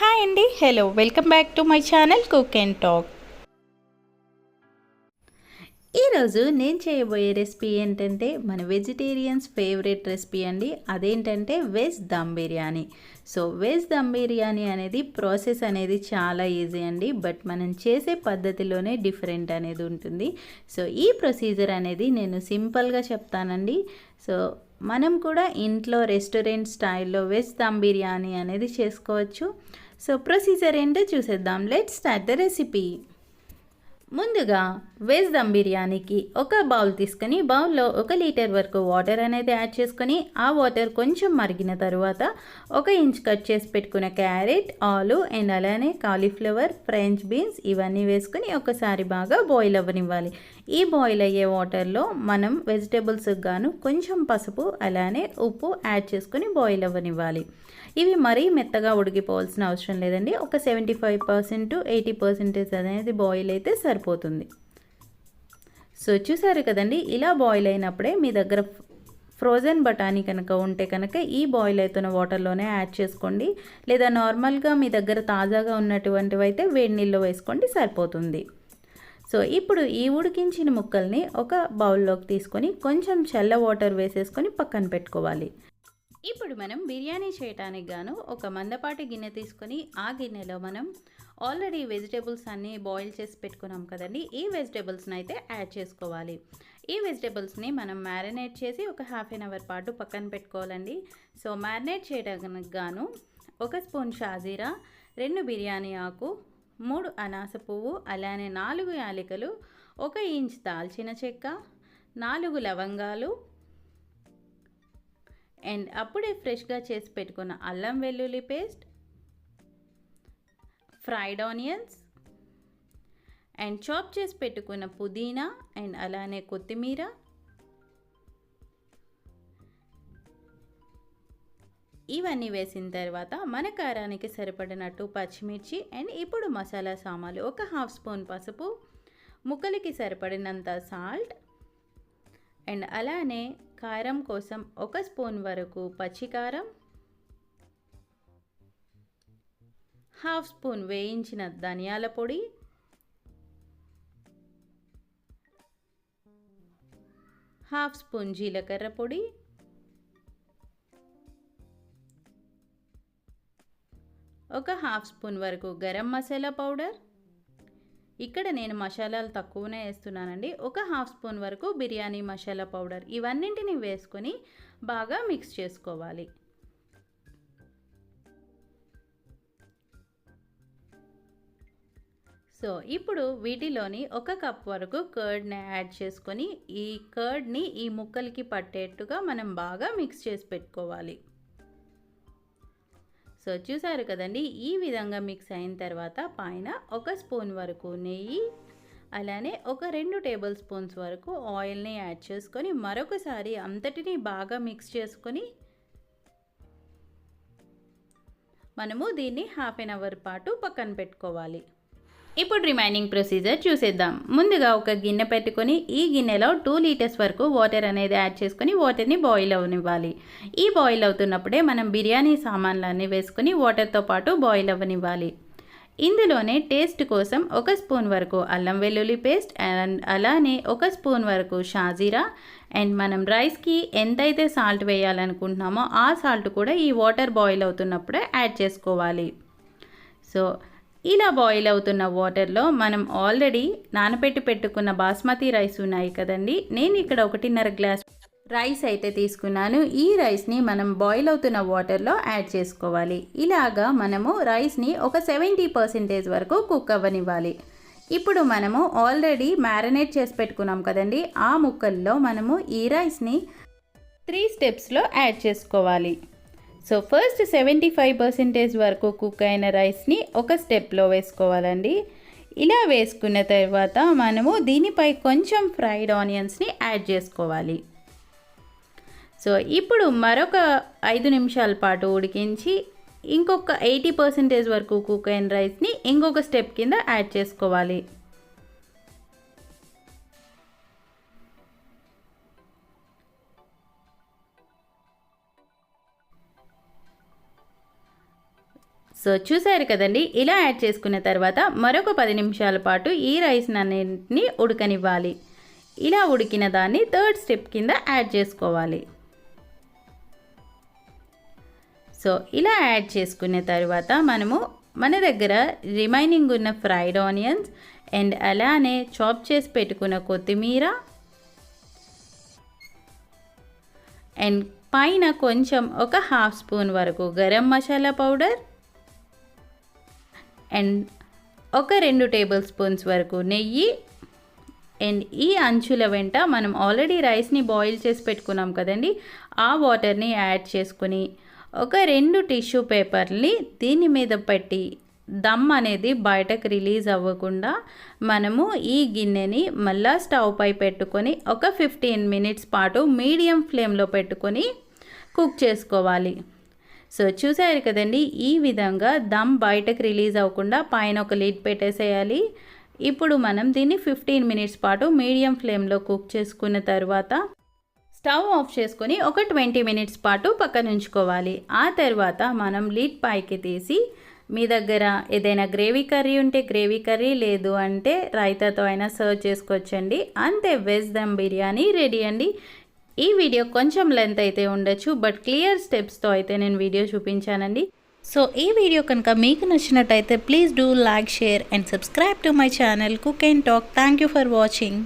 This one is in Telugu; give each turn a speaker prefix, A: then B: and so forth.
A: హాయ్ అండి. Hello welcome back to my channel cook and talk. ఈరోజు నేను చేయబోయే రెసిపీ ఏంటంటే మన వెజిటేరియన్స్ ఫేవరెట్ రెసిపీ అండి. అదేంటంటే veg dum biryani. So veg dum biryani అనేది ప్రాసెస్ అనేది చాలా ఈజీ అండి. బట్ మనం చేసే పద్ధతిలోనే డిఫరెంట్ అనేది ఉంటుంది. సో ఈ ప్రొసీజర్ అనేది నేను సింపుల్గా చెప్తానండి. సో మనం కూడా ఇంట్లో రెస్టారెంట్ స్టైల్లో వెజ్ దమ్ బిర్యానీ అనేది చేసుకోవచ్చు. సో ప్రొసీజర్ ఏంటో చూసేద్దాం. లెట్ స్టార్ట్ ద రెసిపీ ముందుగా వెజ్ దమ్ బిర్యానీకి ఒక బౌల్ తీసుకొని బౌల్లో ఒక లీటర్ వరకు వాటర్ అనేది యాడ్ చేసుకొని ఆ వాటర్ కొంచెం మరిగిన తర్వాత ఒక ఇంచ్ కట్ చేసి పెట్టుకున్న క్యారెట్ ఆలు అండ్ అలానే కాలీఫ్లవర్ ఫ్రెంచ్ బీన్స్ ఇవన్నీ వేసుకొని ఒకసారి బాగా బాయిల్ అవ్వనివ్వాలి. ఈ బాయిల్ అయ్యే వాటర్లో మనం వెజిటేబుల్స్కి గాను కొంచెం పసుపు అలానే ఉప్పు యాడ్ చేసుకొని బాయిల్ అవ్వనివ్వాలి. ఇవి మరీ మెత్తగా ఉడికిపోవాల్సిన అవసరం లేదండి. ఒక seventy five percent eighty percentage అనేది బాయిల్ అయితే సరిపోతుంది. సో చూసారు కదండి ఇలా బాయిల్ అయినప్పుడే మీ దగ్గర ఫ్రోజన్ బఠానీ కనుక ఉంటే కనుక ఈ బాయిల్ అవుతున్న వాటర్లోనే యాడ్ చేసుకోండి. లేదా నార్మల్గా మీ దగ్గర తాజాగా ఉన్నటువంటివి అయితే వేడి నీళ్ళు వేసుకోండి సరిపోతుంది. సో ఇప్పుడు ఈ ఉడికించిన ముక్కల్ని ఒక బౌల్లోకి తీసుకొని కొంచెం చల్ల వాటర్ వేసేసుకొని పక్కన పెట్టుకోవాలి. ఇప్పుడు మనం బిర్యానీ చేయడానికి గాను ఒక మందపాటి గిన్నె తీసుకొని ఆ గిన్నెలో మనం ఆల్రెడీ వెజిటేబుల్స్ అన్నీ బాయిల్ చేసి పెట్టుకున్నాం కదండి. ఈ వెజిటేబుల్స్ని అయితే యాడ్ చేసుకోవాలి. ఈ వెజిటేబుల్స్ని మనం మ్యారినేట్ చేసి ఒక హాఫ్ అన్ అవర్ పాటు పక్కన పెట్టుకోవాలండి. సో మ్యారినేట్ చేయడానికి గాను ఒక స్పూన్ షాజీరా రెండు బిర్యానీ ఆకు మూడు అనాస పువ్వు అలానే నాలుగు యాలికలు ఒక ఇంచ్ దాల్చిన చెక్క నాలుగు లవంగాలు అండ్ అప్పుడే ఫ్రెష్గా చేసి పెట్టుకున్న అల్లం వెల్లుల్లి paste fried onions and chop చేసి పెట్టుకున్న పుదీనా అండ్ అలానే కొత్తిమీర ఇవన్నీ వేసిన తర్వాత మన కారానికి సరిపడినట్టు పచ్చిమిర్చి అండ్ ఇప్పుడు మసాలా సామాన్లు. ఒక హాఫ్ స్పూన్ పసుపు ముక్కలకి సరిపడినంత సాల్ట్ అండ్ అలానే కారం కోసం ఒక స్పూన్ వరకు పచ్చికారం హాఫ్ స్పూన్ వేయించిన ధనియాల పొడి హాఫ్ స్పూన్ జీలకర్ర పొడి ఒక హాఫ్ స్పూన్ వరకు గరం మసాలా పౌడర్ ఇక్కడ నేను మసాలాలు తక్కువనే వేస్తున్నానండి. ఒక హాఫ్ స్పూన్ వరకు బిర్యానీ మసాలా పౌడర్ ఇవన్నింటిని వేసుకొని బాగా మిక్స్ చేసుకోవాలి. సో ఇప్పుడు వీటిలోని ఒక కప్ వరకు కర్డ్ని యాడ్ చేసుకొని ఈ కర్డ్ని ఈ ముక్కలకి పట్టేట్టుగా మనం బాగా మిక్స్ చేసి పెట్టుకోవాలి. సో చూసారు కదండి ఈ విధంగా మిక్స్ అయిన తర్వాత పైన ఒక స్పూన్ వరకు నెయ్యి అలానే ఒక రెండు టేబుల్ స్పూన్స్ వరకు ఆయిల్ని యాడ్ చేసుకొని మరొకసారి అంతటిని బాగా మిక్స్ చేసుకొని మనము దీన్ని హాఫ్ అన్ అవర్ పాటు పక్కన పెట్టుకోవాలి. ఇప్పుడు రిమైనింగ్ ప్రొసీజర్ చూసేద్దాం. ముందుగా ఒక గిన్నె పెట్టుకొని ఈ గిన్నెలో టూ లీటర్స్ వరకు వాటర్ అనేది యాడ్ చేసుకొని వాటర్ని బాయిల్ అవ్వనివ్వాలి ఈ బాయిల్ అవుతున్నప్పుడే మనం బిర్యానీ సామాన్లన్నీ వేసుకొని వాటర్తో పాటు బాయిల్ అవ్వనివ్వాలి ఇందులోనే టేస్ట్ కోసం ఒక స్పూన్ వరకు అల్లం వెల్లుల్లి పేస్ట్ అండ్ అలానే ఒక స్పూన్ వరకు షాజీరా అండ్ మనం రైస్కి ఎంతైతే సాల్ట్ వేయాలనుకుంటున్నామో ఆ సాల్ట్ కూడా ఈ వాటర్ బాయిల్ అవుతున్నప్పుడే యాడ్ చేసుకోవాలి. సో ఇలా బాయిల్ అవుతున్న వాటర్లో మనం ఆల్రెడీ నానబెట్టి పెట్టుకున్న బాస్మతి రైస్ ఉన్నాయి కదండి. నేను ఇక్కడ ఒకటిన్నర గ్లాస్ రైస్ అయితే తీసుకున్నాను. ఈ రైస్ని మనం బాయిల్ అవుతున్న వాటర్లో యాడ్ చేసుకోవాలి. ఇలాగా మనము రైస్ని ఒక సెవెంటీ పర్సెంటేజ్ వరకు కుక్ అవ్వనివ్వాలి. ఇప్పుడు మనము ఆల్రెడీ మ్యారినేట్ చేసి పెట్టుకున్నాం కదండి. ఆ ముక్కల్లో మనము ఈ రైస్ని త్రీ స్టెప్స్లో యాడ్ చేసుకోవాలి. So first seventy five percentage వరకు కుక్ అయిన రైస్ని ఒక స్టెప్లో వేసుకోవాలండి. ఇలా వేసుకున్న తర్వాత మనము దీనిపై కొంచెం ఫ్రైడ్ ఆనియన్స్ని యాడ్ చేసుకోవాలి. సో ఇప్పుడు మరొక ఐదు నిమిషాల పాటు ఉడికించి ఇంకొక ఎయిటీ పర్సెంటేజ్ వరకు కుక్ అయిన రైస్ని ఇంకొక స్టెప్ కింద యాడ్ చేసుకోవాలి. సో చూసారు కదండి ఇలా యాడ్ చేసుకున్న తర్వాత మరొక పది నిమిషాల పాటు ఈ రైస్ అన్నింటినీ ఉడకనివ్వాలి. ఇలా ఉడికిన దాన్ని థర్డ్ స్టెప్ కింద యాడ్ చేసుకోవాలి. సో ఇలా యాడ్ చేసుకున్న తర్వాత మనము మన దగ్గర రిమైనింగ్ ఉన్న ఫ్రైడ్ ఆనియన్స్ అండ్ అలానే చాప్ చేసి పెట్టుకున్న కొత్తిమీర అండ్ పైన కొంచెం ఒక హాఫ్ స్పూన్ వరకు గరం మసాలా పౌడర్ అండ్ ఒక రెండు టేబుల్ స్పూన్స్ వరకు నెయ్యి అండ్ ఈ అంచుల వెంట మనం ఆల్రెడీ రైస్ని బాయిల్ చేసి పెట్టుకున్నాం కదండి ఆ వాటర్ని యాడ్ చేసుకుని ఒక రెండు టిష్యూ పేపర్ని దీని మీద పెట్టి దమ్ అనేది బయటకు రిలీజ్ అవ్వకుండా మనము ఈ గిన్నెని మళ్ళా స్టవ్ పై పెట్టుకొని ఒక ఫిఫ్టీన్ మినిట్స్ పాటు మీడియం ఫ్లేమ్లో పెట్టుకొని కుక్ చేసుకోవాలి. సో చూసారు కదండి ఈ విధంగా దమ్ బయటకు రిలీజ్ అవ్వకుండా పైన ఒక లిడ్ పెట్టేసేయాలి. ఇప్పుడు మనం దీన్ని ఫిఫ్టీన్ మినిట్స్ పాటు మీడియం ఫ్లేమ్లో కుక్ చేసుకున్న తర్వాత స్టవ్ ఆఫ్ చేసుకొని ఒక ట్వంటీ మినిట్స్ పాటు పక్కన ఉంచుకోవాలి. ఆ తర్వాత మనం లిడ్ పైకి తీసి మీ దగ్గర ఏదైనా గ్రేవీ కర్రీ ఉంటే గ్రేవీ కర్రీ లేదు అంటే రైతాతో అయినా సర్వ్ చేసుకోవచ్చండి. అంతే వెజ్ దమ్ బిర్యానీ రెడీ అండి. ఈ వీడియో కొంచెం లెంత్ అయితే ఉండొచ్చు బట్ క్లియర్ స్టెప్స్తో అయితే నేను వీడియో చూపించానండి. సో ఈ వీడియో కనుక మీకు నచ్చినట్టయితే please do like share and subscribe to my channel cook and talk thank you for watching